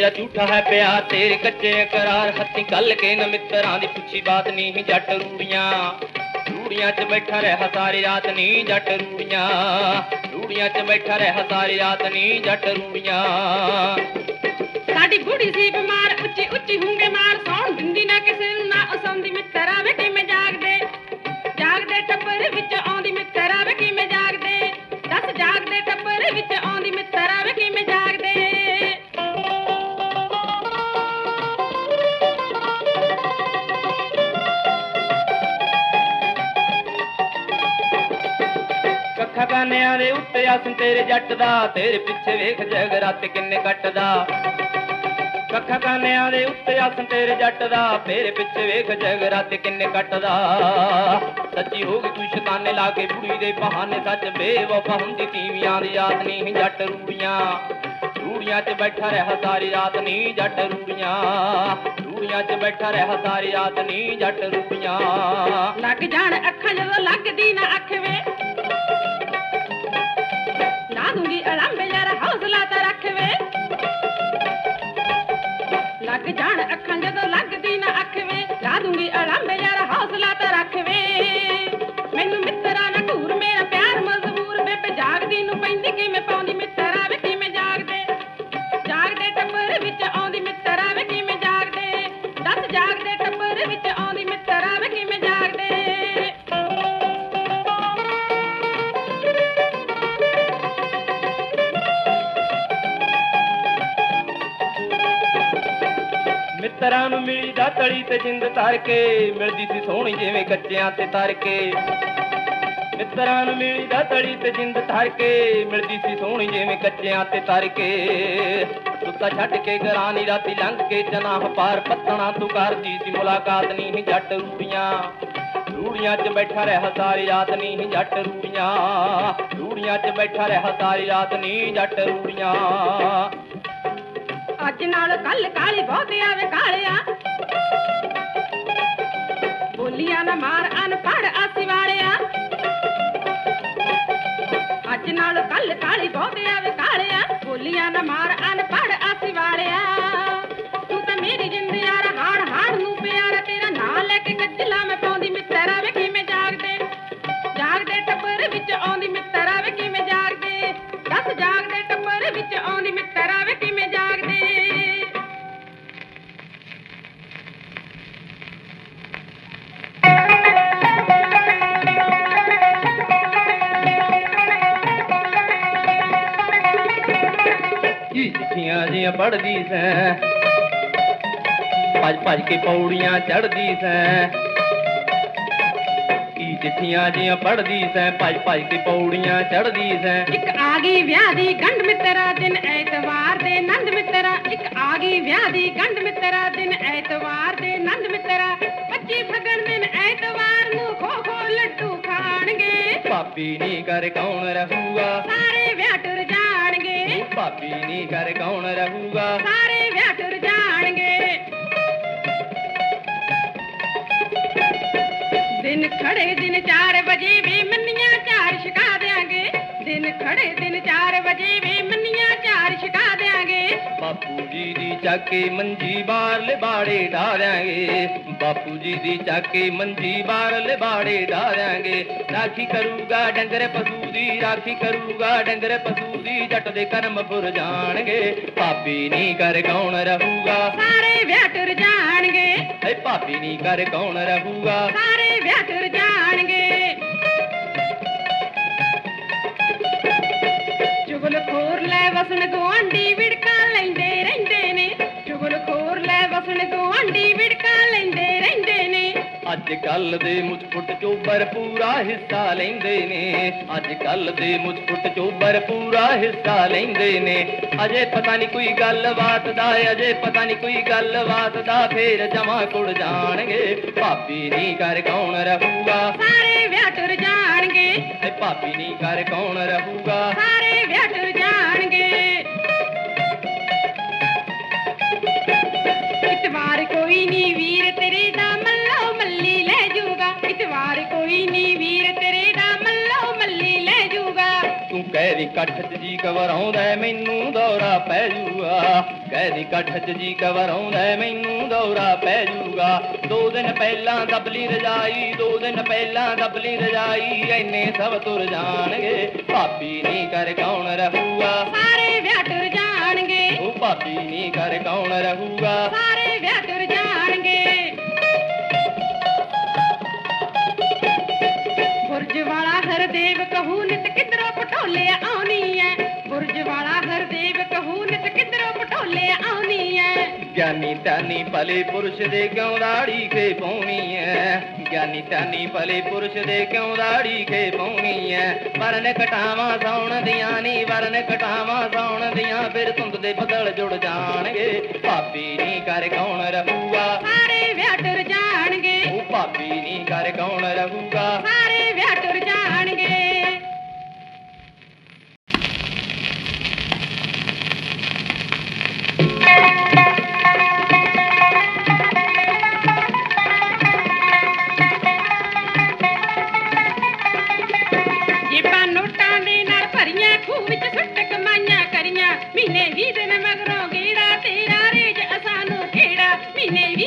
ਸੱਚਾ ਝੂਠਾ ਹੈ ਪਿਆ ਤੇਰੇ ਕੱਚੇ ਇਕਰਾਰ ਹੱਥੀ ਕੱਲ ਕੇ ਨਾ ਮਿੱਤਰਾਂ ਦੀ ਪੁੱਛੀ ਬਾਤ ਨਹੀਂ, ਜੱਟ ਰੂੜੀਆਂ। ਰੂੜੀਆਂ 'ਚ ਬੈਠਾ ਰਹਿ ਸਾਰੀ ਰਾਤ ਨਹੀਂ, ਜੱਟ ਰੂੜੀਆਂ। ਰੂੜੀਆਂ 'ਚ ਬੈਠਾ ਰਹਿ ਸਾਰੀ ਰਾਤ ਨਹੀਂ, ਜੱਟ ਰੂੜੀਆਂ। ਸਾਡੀ ਬੁੜੀ ਸੀ ਬਿਮਾਰ, ਉੱਚੀ ਉੱਚੀ ਹੁੰਗੇ ਮਾਰ। ਆਸਨ ਤੇਰੇ ਜੱਟ ਦਾ, ਤੇਰੇ ਪਿੱਛੇ ਵੇਖ ਜਗ ਕਿੰਨੇ ਕੱਟਦਾ। ਕੱਖਾ ਕਾਨਿਆਂ ਦੇ ਉੱਤੇ ਆਸਨ ਤੇਰੇ ਜੱਟ ਦਾ, ਤੇਰੇ ਪਿੱਛੇ ਵੇਖ ਜਗ ਕਿੰਨੇ ਕੱਟਦਾ। ਸੱਚੀ ਹੋ ਗਈ ਤੂੰ ਸ਼ਤਾਨੇ ਲਾ ਕੇ ਬੁੜੀ ਦੇ ਬਹਾਨੇ, ਸੱਚ ਬੇਵਫਾ ਹੁੰਦੀ ਤੀਵੀਆਂ ਦੀ ਯਾਦ ਨਹੀਂ ਜੱਟ ਰੂੜੀਆਂ। ਰੂੜੀਆਂ 'ਚ ਬੈਠਾ ਰਿਹਾ ਸਾਰੀ ਰਾਤ ਨਹੀਂ ਜੱਟ ਰੂੜੀਆਂ। ਰੂੜੀਆਂ 'ਚ ਬੈਠਾ ਰਿਹਾ ਸਾਰੀ ਰਾਤ ਨਹੀਂ ਜੱਟ ਰੂੜੀਆਂ। ਲੱਗ ਜਾਣ ਅੱਖਾਂ ਜਦੋਂ ਲੱਗਦੀ ਨਾ ਅੱਖ ਵੇ। ਮਿੱਤਰਾਂ ਨੂੰ ਮਿਲੀ ਦਾ ਤਲੀ ਤੇ ਜਿੰਦ ਧਰ ਕੇ ਮਿਲਦੀ ਸੀ ਸੋਹਣੀ ਜਿਵੇਂ ਕੱਚਿਆਂ ਤੇ ਤਰ ਕੇ ਮਿੱਤਰਾਂ ਨੂੰ ਮਿਲੀ ਦਾ ਤਲੀ ਤੇ ਜਿੰਦ ਧਰ ਕੇ ਮਿਲਦੀ ਸੀ ਸੋਹਣੀ ਜਿਵੇਂ ਕੱਚਿਆਂ ਤੇ ਤਰ ਕੇ ਸੁੱਤਾ ਛੱਡ ਕੇ ਘਰਾਨੀ ਰਾਤੀ ਲੰਘ ਕੇ ਚਨਾ ਪਾਰ ਪੱਤਣਾ ਤੂੰ ਕਰਦੀ ਸੀ, ਮੁਲਾਕਾਤ ਨਹੀਂ ਜੱਟ ਰੂੜੀਆਂ। ਰੂੜੀਆਂ 'ਚ ਬੈਠਾ ਰਹਿ ਸਾਰੀ ਰਾਤ ਨਹੀਂ ਜੱਟ ਰੂੜੀਆਂ। ਰੂੜੀਆਂ 'ਚ ਬੈਠਾ ਰਹਿ ਸਾਰੀ ਰਾਤ ਨਹੀਂ ਜੱਟ ਰੂੜੀਆਂ। ਅੱਜ ਨਾਲ ਕੱਲ ਕਾਲੀ ਬਹੁਤ ਆਵੇ ਅੱਜ ਨਾਲ ਕੱਲ ਕਾਲੀ ਬਹੁਤ ਆਵੇ ਕਾਲਿਆ ਬੋਲੀਆਂ ਨਾ ਮਾਰ ਅਨਪੜ ਆਸੀ ਵਾਲਿਆ ਤੂੰ ਤਾਂ ਮੇਰੀ ਜਿੰਦ ਯਾਰ ਹਾੜ ਹਾੜ ਨੂੰ ਪਿਆਰਾ, ਤੇਰਾ ਨਾਂ ਲੈ ਕੇ ਗੱਜਲਾ ਮੈਂ ਪਾਉਂਦੀ ਮਿੱਤਰਾ ਵੇ ਕਿਵੇਂ ਜਾਗਦੇ? ਜਾਗਦੇ ਟੱਬਰ ਵਿੱਚ ਆਉਂਦੀ ਮਿੱਤਰਾ ਵੇ ਕਿਵੇਂ ਜਾਗਦੇ? ਦੱਸ ਜਾਗਦੇ ਕੀ ਚਿੱਠੀਆਂ ਜੀਆਂ ਪੜਦੀ ਸੈਂ ਭੱਜ ਭੱਜ ਕੇ ਪੌੜੀਆਂ ਚੜਦੀ ਸੈਂ ਕੀ ਚਿੱਠੀਆਂ ਜੀਆਂ ਪੜਦੀ ਸੈਂ ਭੱਜ ਭੱਜ ਕੇ ਪੌੜੀਆਂ ਚੜਦੀ ਸੈਂ ਇੱਕ ਆ ਗਈ ਵਿਆਹ ਦੀ ਗੰਢ ਮਿੱਤਰਾ ਦਿਨ ਐਤਵਾਰ ਦੇ ਨੰਦ ਮਿੱਤਰਾ ਇੱਕ ਆ ਗਈ ਵਿਆਹ ਦੀ ਗੰਢ ਮਿੱਤਰਾ ਦਿਨ ਐਤਵਾਰ ਦੇ ਨੰਦ ਮਿੱਤਰਾ 25 ਫਗਣ ਦਿਨ ਐਤਵਾਰ ਨੂੰ ਖੋ ਖੋ ਲੱਡੂ ਖਾਣਗੇ ਭਾਬੀ ਨੀ ਕਰ ਕੌਣ ਰਹੂਗਾ ਸਾਰੇ ਵਿਆਹ ਟੁਰ ਜਾਣਗੇ ਭਾਬੀ ਨੀ ਕਰ ਕੌਣ ਰਹੂਗਾ ਸਾਰੇ ਵਿਆਹ ਟੁਰ ਜਾਣਗੇ ਦਿਨ ਖੜੇ ਦਿਨ 4 ਵਜੇ ਵੇ ਮੰਨੀਆਂ ਚਾਰ ਛਕਾ ਦਿਆਂਗੇ ਦਿਨ ਖੜੇ ਦਿਨ 4 ਵਜੇ ਵੇ ਮੰਨੀਆਂ ਚਾਰ ਛਕਾ ਦਿਆਂਗੇ ਬਾਪੂ ਜੀ ਦੀ ਚੱਕੇ ਮੰਜੀ ਬਾਹਰਲੇ ਬਾੜੇ ਢਾ ਦਿਆਂਗੇ ਬਾਪੂ ਜੀ ਦੀ ਚੱਕੇ ਮੰਜੀ ਬਾਹਰਲੇ ਬਾੜੇ ਢਾ ਦਿਆਂਗੇ। ਰਾਖੀ ਕਰੂਗਾ ਡੰਗਰ ਪਸ਼ੂ ਦੀ ਰਾਖੀ ਕਰੂਗਾ ਡੰਗਰ ਪਸ਼ੂ ਦੀ ਜੱਟ ਦੇ ਕਰਮ ਫੁਰ ਜਾਣਗੇ। ਭਾਬੀ ਨੀ ਕਰ ਕੌਣ ਰਹੂਗਾ? ਸਾਰੇ ਵਿਆਹ ਟੁਰ ਜਾਣਗੇ। ਏ ਭਾਬੀ ਨੀ ਕਰ ਕੌਣ ਰਹੂਗਾ? ਸਾਰੇ ਵਿਆਹ ਟੁਰ ਜਾਣਗੇ। ਚੁਗਲ ਖੋਰ ਲੈ ਵਸਣ ਗੁਆਂਢੀ ਵਿੜਕਾ ਲੈਂਦੇ ਰਹਿੰਦੇ ਨੇ। ਚੁਗਲ ਖੋਰ ਲੈ ਵਸਣ ਅੱਜ ਕੱਲ ਦੇ ਮੁਸਕੁੱਟ ਚੋਬਰ ਪੂਰਾ ਹਿੱਸਾ ਲੈਂਦੇ ਨੇ। ਅੱਜ ਕੱਲ ਦੇ ਮੁਸਕੁੱਟ ਚੋਬਰ ਪੂਰਾ ਹਿੱਸਾ ਲੈਂਦੇ ਨੇ। ਅਜੇ ਪਤਾ ਨਹੀਂ ਕੋਈ ਗੱਲ ਬਾਤ ਦਾ ਅਜੇ ਪਤਾ ਨਹੀਂ ਕੋਈ ਗੱਲ ਬਾਤ ਦਾ ਫੇਰ ਜਮਾ ਕੁੜ ਜਾਣਗੇ। ਭਾਬੀ ਨਹੀਂ ਕਰ ਕੌਣ ਰਹੂਗਾ? ਸਾਰੇ ਵਿਆਹ ਟੁਰ ਜਾਣਗੇ। ਭਾਬੀ ਨਹੀਂ ਕਰ ਕੌਣ ਰਹੂਗਾ? ਸਾਰੇ ਕੱਠ ਚ ਜੀ ਘਬਰਾਉਂਦਾ ਹੈ, ਮੈਨੂੰ ਦੌਰਾ ਪੈ ਜੂਗਾ। ਕਹਿਦੀ ਕੱਠ ਚ ਜੀ ਕਵਰ ਆਉਂਦਾ ਮੈਨੂੰ ਦੌਰਾ ਪੈ ਜੂਗਾ। ਦੋ ਦਿਨ ਪਹਿਲਾਂ ਦਬਲੀ ਰਜਾਈ ਦੋ ਦਿਨ ਪਹਿਲਾਂ ਦਬਲੀ ਰਜਾਈ ਐਨੇ ਸਭ ਤੁਰ ਜਾਣਗੇ। ਭਾਬੀ ਨਹੀਂ ਕਰ ਕੌਣ ਰਹੂਗਾ? ਸਾਰੇ ਵਿਆਹ ਟੁਰ ਜਾਣਗੇ। ਉਹ ਭਾਬੀ ਨਹੀਂ ਕਰ ਕੌਣ ਰਹੂਗਾ? ਸਾਰੇ ਵਿਆਹ ਟੁਰ ਜਾਣਗੇ। ਵਾਲਾ ਹਰਦੇਵ ਕਹੂ ਨਿਤ ਕਿਧਰੋਂ ਪਟੋਲੇ ਗਿਆਨੀ ਧਾਨੀ ਭਲੇ ਪੁਰਸ਼ ਦੇ ਕਿਉਂ ਦਾੜੀ ਕੇ ਪਾਉਣੀ ਐ? ਗਿਆਨੀ ਧਾਨੀ ਭਲੇ ਪੁਰਸ਼ ਦੇ ਕਿਉਂ ਦਾੜੀ ਕੇ ਪਾਉਣੀ ਐ? ਵਰਨ ਕਟਾਵਾਂ ਸੌਣ ਦੀਆਂ ਨੀ ਵਰਨ ਕਟਾਵਾਂ ਸੌਣ ਦੀਆਂ ਫਿਰ ਧੁੰਦ ਦੇ ਬਦਲ ਜੁੜ ਜਾਣਗੇ। ਭਾਬੀ ਨਹੀਂ ਕਰ ਕੌਣ ਰਹੂਗਾ? ਸਾਰੇ ਵਿਆਹ ਟੁਰ ਜਾਣਗੇ। ਉਹ ਭਾਬੀ ਨਹੀਂ ਕਰ ਕੌਣ ਰਹੂਗਾ?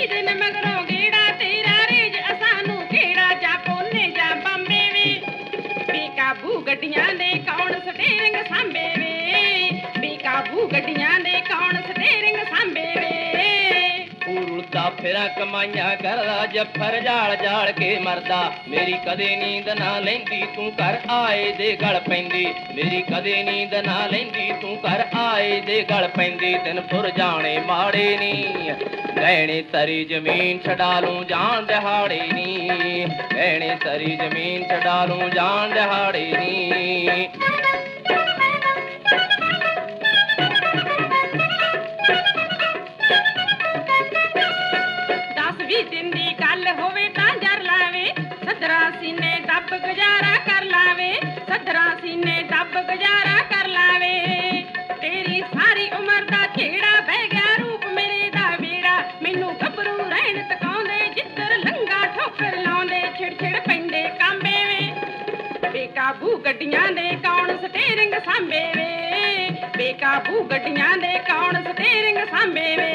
Sidney. ਉਰਲਦਾ ਕਮਾਈਆਂ ਕਰਦਾ, ਜੱਫਰ ਜਾਲ ਜਾਲ ਕੇ ਮਰਦਾ। ਮੇਰੀ ਕਦੇ ਨੀਂਦ ਨਾ ਲੈਂਦੀ, ਤੂੰ ਘਰ ਆਏ ਦੇ ਗਲ ਪੈਂਦੀ। ਮੇਰੀ ਕਦੇ ਨੀਂਦ ਨਾ ਲੈਂਦੀ, ਤੂੰ ਘਰ ਆਏ ਦੇ ਗਲ ਪੈਂਦੀ। ਦਿਨ ਫੁਰ ਜਾਣੇ ਮਾੜੇ ਨੀ, ਗਹਿਣੇ ਤਰੀ ਜ਼ਮੀਨ ਛਡਾ ਲੂੰ ਜਾਣ ਦਿਹਾੜੇ ਨੀ। ਗਹਿਣੇ ਤਰੀ ਜ਼ਮੀਨ ਛਡਾ ਲੂੰ ਜਾਣ ਦਿਹਾੜੇ ਨੀ। ਗੁਜ਼ਾਰਾ ਕਰ ਲਾਵੇ। ਤੇਰੀ ਸਾਰੀ ਉਮਰ ਦਾ ਝੇੜਾ ਬਹਿ ਗਿਆ, ਰੂਪ ਮੇਰੇ ਦਾ ਵੇੜਾ ਮੈਨੂੰ ਗੱਭਰੂ ਰਹਿਣ ਤਕਾਉਂਦੇ ਜਿੱਧਰ ਲੰਗਾ ਠੋਕਰ ਲਾਉਂਦੇ। ਛਿੜ ਛਿੜ ਪੈਂਦੇ ਕਾਂਬੇ ਵੇ। ਬੇਕਾਬੂ ਗੱਡੀਆਂ ਦੇ ਕੌਣ ਸਟੇਰਿੰਗ ਸਾਂਭੇ ਵੇ? ਬੇਕਾਬੂ ਗੱਡੀਆਂ ਦੇ ਕੌਣ ਸਟੇਰਿੰਗ ਸਾਂਭੇ ਵੇ?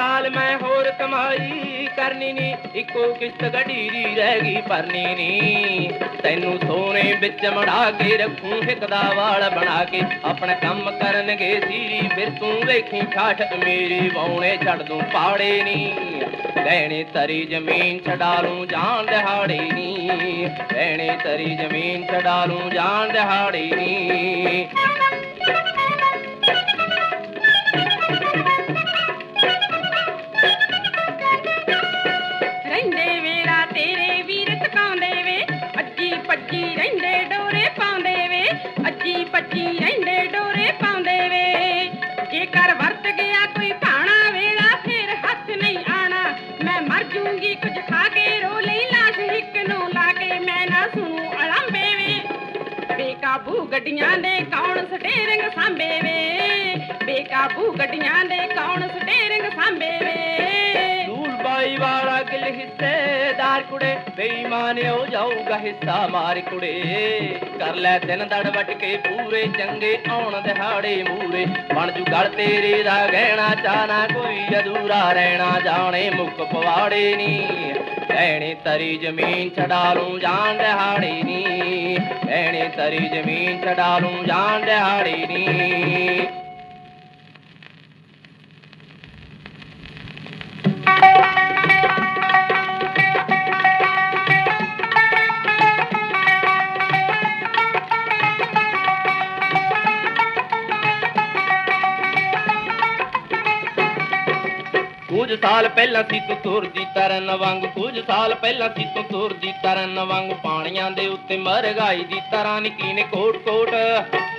ਸਾਲ ਮੈਂ ਹੋਰ ਕਮਾਈ ਕਰਨੀ ਨੀ, ਇੱਕੋ ਕਿਸ਼ਤ ਗੱਡੀ ਰਹਿ ਗਈ ਭਰਨੀ ਨੀ। ਤੈਨੂੰ ਸੋਨੇ ਵਿੱਚ ਮੜਾ ਕੇ ਰੱਖੂੰ, ਇੱਕ ਦਾ ਵਾਲ ਬਣਾ ਕੇ। ਆਪਣਾ ਕੰਮ ਕਰਨਗੇ ਸੀਰੀ ਫਿਰ ਤੂੰ ਵੇਖੀ ਠਾਠ, ਮੇਰੀ ਬਾਉਣੇ ਛੱਡ ਦੂੰ ਪਾੜੇ ਨੀ। ਗਹਿਣੇ ਤਰੀ ਜ਼ਮੀਨ ਛਡਾ ਲੂੰ ਜਾਣ ਦਿਹਾੜੇ ਨੀ। ਗਹਿਣੇ ਤਰੀ ਜ਼ਮੀਨ ਛਡਾ ਲੂੰ ਜਾਣ ਦਿਹਾੜੇ ਨੀ। ਗੱਡੀਆਂ ਦੇ ਕੌਣ ਸਟੇਰਿੰਗ ਸਾਂਭੇ ਵੇ ਬੇਕਾਬੂ ਗੱਡੀਆਂ ਦੇ ਕੌਣ ਸਟੇਰਿੰਗ ਸਾਂਭੇ ਵੇ ਦੂਲ ਵਾਲਾ ਗਿਲ ਹਿੱਸੇਦਾਰ ਕੁੜੇ, ਬੇਈਮਾਨ ਹੋ ਜਾਊਗਾ ਹਿੱਸਾ ਮਾਰ ਕੁੜੇ। ਕਰ ਲੈ ਦਿਨ ਦੜ ਵਟ ਕੇ ਪੂਰੇ ਚੰਗੇ, ਆਉਣ ਦਿਹਾੜੇ ਮੂਰੇ। ਬਣ ਜੂ ਗਲ ਤੇਰੇ ਦਾ ਗਹਿਣਾ ਚਾਨਾ ਕੋਈ ਅਧੂਰਾ ਰਹਿਣਾ, ਜਾਣੇ ਮੁੱਕ ਪਵਾੜੇ ਨੀ। ਗਹਿਣੇ ਤਰੀ ਜ਼ਮੀਨ ਛਡਾ ਲੂੰ ਜਾਣ ਦਿਹਾੜੇ ਨੀ ਗਹਿਣੇ ਤਰੀ ਜ਼ਮੀਨ ਛਡਾ ਪਹਿਲਾਂ ਸੀ ਤੂੰ ਤੁਰਦੀ ਤਰਨ ਵਾਂਗ ਕੁਝ ਸਾਲ ਪਹਿਲਾਂ ਸੀ ਤੂੰ ਤੁਰਦੀ ਤਰਨ ਵਾਂਗ, ਪਾਣੀਆਂ ਦੇ ਉੱਤੇ ਮਰਗਾਈ ਦੀ ਤਰ੍ਹਾਂ ਨਿੱਕੀ ਨੇ ਕੋਟ ਕੋਟ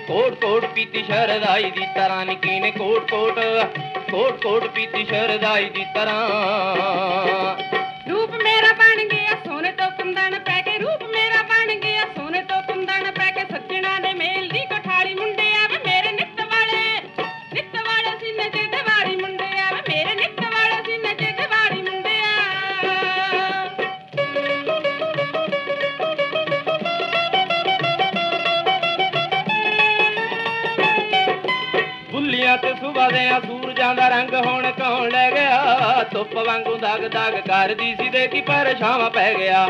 ਕੋਟ ਕੋਟ ਪੀਤੀ ਸ਼ਰਦਾਈ ਦੀ ਤਰ੍ਹਾਂ ਨਿੱਕੀ ਨੇ ਕੋਟ ਕੋਟ ਕੋਟ ਕੋਟ ਪੀਤੀ ਸ਼ਰਦਾਈ ਦੀ ਤਰ੍ਹਾਂ। ਬੁੱਲੀਆਂ ਤੇ ਸੁਬਾ ਰੰਗ ਹੁਣ ਕੌਣ ਲੈ ਗਿਆ? ਧੁੱਪ ਵਾਂਗੂ ਦਗ ਦਗ ਕਰਦੀ ਸੀ ਦੇ ਕੀ ਪਰਛਾਵਾਂ ਪੈ ਗਿਆ।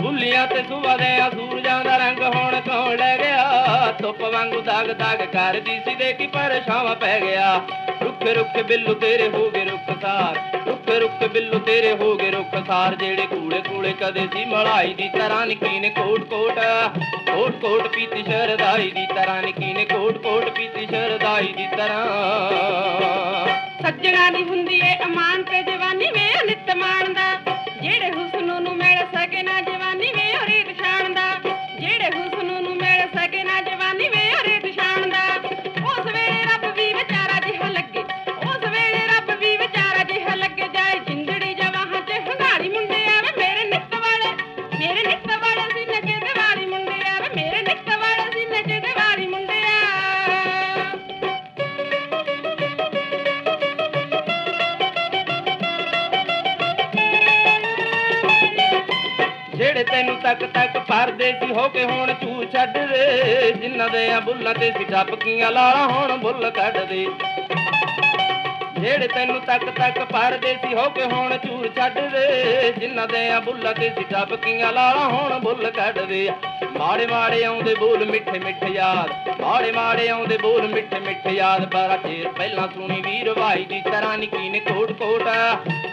ਬੁੱਲੀਆਂ ਤੇ ਸੁਬਾ ਸੂਰਜਾਂ ਦਾ ਰੰਗ ਹੁਣ ਕੌਣ ਲੈ ਗਿਆ? ਧੁੱਪ ਵਾਂਗੂ ਦਾਗ ਦਾਗ ਕਰਦੀ ਸੀ ਦੇ ਕੀ ਪਰਛਾਵਾਂ ਪੈ ਗਿਆ। ਰੁੱਖ ਰੁੱਖ ਬਿੱਲੂ ਤੇਰੇ ਹੋ ਗਏ ਰੁੱਖਸਾਰ ਰੁੱਖ ਰੁੱਖ ਬਿੱਲੂ ਤੇਰੇ ਹੋ ਗਏ ਰੁੱਖਸਾਰ ਜਿਹੜੇ ਕੂੜੇ ਕੂੜੇ ਕਦੇ ਸੀ ਮਲਾਈ ਦੀ ਤਰ੍ਹਾਂ ਨਿਕੀਨ ਨੇ ਕੋਟ ਕੋਟ ਕੋਟ ਕੋਟ ਪੀਤੀ ਸ਼ਰਦਾਈ ਦੀ ਤਰ੍ਹਾਂ, ਨਿੱਕੀ ਨੇ ਕੋਟ ਕੋਟ ਪੀਤੀ ਸ਼ਰਦਾਈ ਦੀ ਤਰ੍ਹਾਂ। ਸੱਜਣਾ ਦੀ ਹੁੰਦੀ ਏ ਅਮਾਨ ਤੇ ਜਵਾਨੀ ਵੇ ਉਹ ਮਾਣਦਾ। ਤੈਨੂੰ ਤੱਕ ਤੱਕ ਪਰਦੇ ਸੀ ਹੋ ਕੇ ਹੁਣ ਚੂ ਛੱਡ ਦੇ ਜਿਨ੍ਹਾਂ ਦੇ ਆ ਬੁੱਲਾਂ ਤੇ ਸੀ ਟੱਪਕੀਆਂ ਲਾਲਾ, ਹੁਣ ਬੁੱਲ ਕੱਢ ਦੇ ਜਿਹੜੇ ਤੈਨੂੰ ਤੱਕ ਤੱਕ ਪਰਦੇ ਸੀ ਹੋ ਕੇ ਹੁਣ ਚੂਰ ਛੱਡ ਦੇ? ਜਿਨ੍ਹਾਂ ਦੇ ਆ ਬੁੱਲਾਂ ਤੇ ਸੀ, ਟੱਪਕੀਆਂ ਲਾਲਾ, ਹੁਣ ਬੁੱਲ ਕੱਢ ਦੇ ਮਾੜੇ ਮਾੜੇ ਆਉਂਦੇ ਬੋਲ ਮਿੱਠੇ ਮਿੱਠੇ ਯਾਦ, ਮਾੜੇ ਮਾੜੇ ਆਉਂਦੇ ਬੋਲ ਮਿੱਠੇ ਮਿੱਠੇ ਯਾਦ। ਬੜਾ ਚਿਰ ਪਹਿਲਾਂ ਸੁਣੀ ਵੀਰ ਭਾਈ ਦੀ ਤਰ੍ਹਾਂ ਨਿੱਕੀ ਨੇ ਕੋਟ ਕੋਟ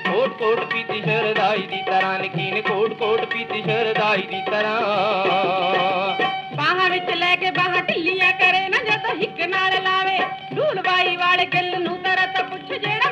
ਕੋਟ ਕੋਟ ਪੀਤੀ ਸ਼ਰਦਾਈ ਦੀ ਤਰ੍ਹਾਂ ਨਿੱਕੀ ਨੇ ਕੋਟ ਕੋਟ ਪੀਤੀ ਸ਼ਰਦਾਈ ਦੀ ਤਰ੍ਹਾਂ। ਬਾਹਾਂ ਵਿੱਚ ਲੈ ਕੇ ਬਾਹਾਂ ਢਿੱਲੀਆਂ ਕਰੇ ਨਾ ਜਦੋਂ ਹਿੱਕ ਨਾਲ ਲਾਵੇ। ਢੂਲ ਬਾਈ ਵਾਲੇ ਗਿੱਲ ਨੂੰ ਤਰਤ ਪੁੱਛ ਜਿਹੜਾ